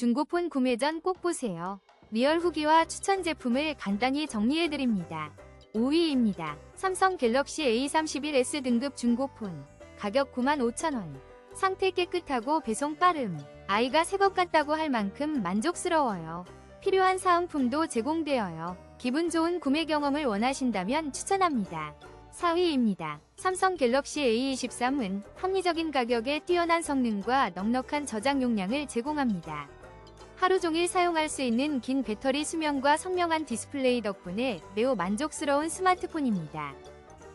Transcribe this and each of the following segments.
중고폰 구매 전 꼭 보세요. 리얼 후기와 추천 제품을 간단히 정리해드립니다. 5위입니다. 삼성 갤럭시 A31s 등급 중고폰. 가격 95,000원. 상태 깨끗하고 배송 빠름. 아이가 새 것 같다고 할 만큼 만족스러워요. 필요한 사은품도 제공되어요. 기분 좋은 구매 경험을 원하신다면 추천합니다. 4위입니다. 삼성 갤럭시 A23은 합리적인 가격에 뛰어난 성능과 넉넉한 저장 용량을 제공합니다. 하루 종일 사용할 수 있는 긴 배터리 수명과 선명한 디스플레이 덕분에 매우 만족스러운 스마트폰입니다.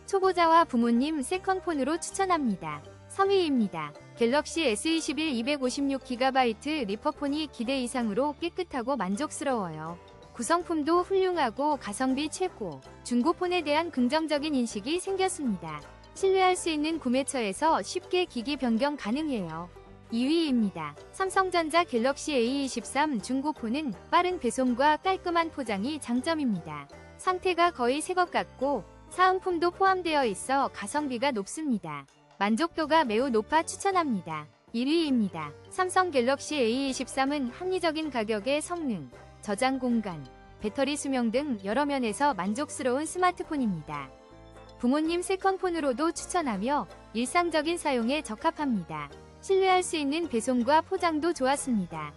초보자와 부모님 세컨폰으로 추천합니다. 3위입니다. 갤럭시 S21 256GB 리퍼폰이 기대 이상으로 깨끗하고 만족스러워요. 구성품도 훌륭하고 가성비 최고. 중고폰에 대한 긍정적인 인식이 생겼습니다. 신뢰할 수 있는 구매처에서 쉽게 기기 변경 가능해요. 2위입니다. 삼성전자 갤럭시 A23 중고폰은 빠른 배송과 깔끔한 포장이 장점입니다. 상태가 거의 새 것 같고 사은품도 포함되어 있어 가성비가 높습니다. 만족도가 매우 높아 추천합니다. 1위입니다. 삼성 갤럭시 A23은 합리적인 가격의 성능, 저장 공간, 배터리 수명 등 여러 면에서 만족스러운 스마트폰입니다. 부모님 세컨폰으로도 추천하며 일상적인 사용에 적합합니다. 신뢰할 수 있는 배송과 포장도 좋았습니다.